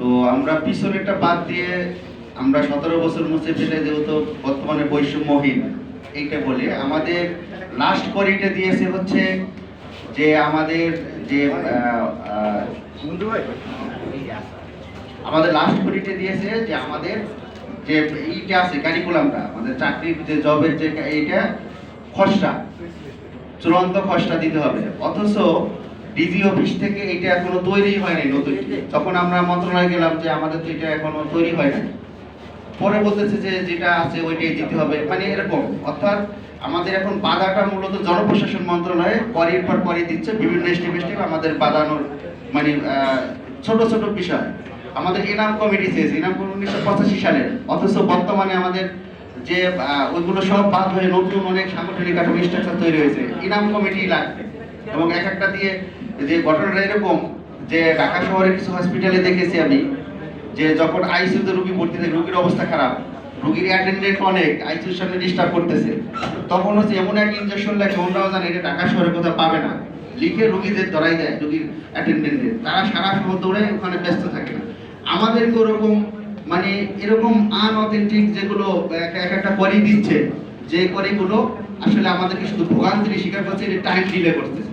তো আমরা পিছনেরটা বাদ দিয়ে আমরা সতেরো বছর মুছে ফেলে যেহেতু বর্তমানে বৈষম্যহীন এইটা বলি। আমাদের লাস্ট কোয়ারিটা দিয়েছে হচ্ছে যে আমাদের যে আমাদের লাস্ট কোয়ারিটা দিয়েছে যে আমাদের যে এইটা আছে কারিকুলামটা আমাদের চাকরির যে জবের যে এইটা খসড়া চূড়ান্ত খসড়া দিতে হবে। অথচ ডিজি অফিস থেকে এটা এখনও তৈরি হয়নি নতুন। তখন আমরা মন্ত্রণালয়ে গেলাম যে আমাদের তো এটা এখনও তৈরি হয় না পরে বলতেছে যে যেটা আছে ওইটাই দিতে হবে। মানে এরকম। অর্থাৎ আমাদের এখন বাধাটা মূলত জনপ্রশাসন মন্ত্রণালয়ে করির পর করি দিচ্ছে। বিভিন্ন স্টেপ স্টেপ আমাদের বাধানোর মানে ছোট ছোট বিষয়। আমাদের ইনাম কমিটি চেয়েছে। ইনাম কমিটি উনিশশো পঁচাশি সালের। অথচ বর্তমানে আমাদের যে ওইগুলো সব বাদ হয়ে নতুন অনেক সাংগঠনিক কাঠামো স্ট্রাকচার তৈরি হয়েছে। ইনাম কমিটি লাগবে। এবং এক একটা দিয়ে যে ঘটনাটা এরকম যে ঢাকা শহরের কিছু হসপিটালে দেখেছি আমি, যে যখন আইসিউতে রুগী ভর্তি থাকে, রোগীর অবস্থা খারাপ, রুগীর অ্যাটেন্ডেন্ট অনেক আইসিউর সামনে ডিস্টার্ব করতেছে। তখন হচ্ছে এমন এক ইনজেকশন লাগে অন্যরাও জানে এটা ঢাকা শহরে কোথাও পাবে না। লিখে রুগীদের ধরাই দেয়, রুগীর অ্যাটেন্ডেন্টের তারা সারা শহর দৌড়ে ওখানে ব্যস্ত থাকে। না আমাদেরকে ওরকম মানে এরকম আনঅথেন্টিক যেগুলো এক একটা করি দিচ্ছে, যে করিগুলো আসলে আমাদেরকে শুধু ভোগান্তির শিকার করছে, এটা টাইম ডিলে করতেছে।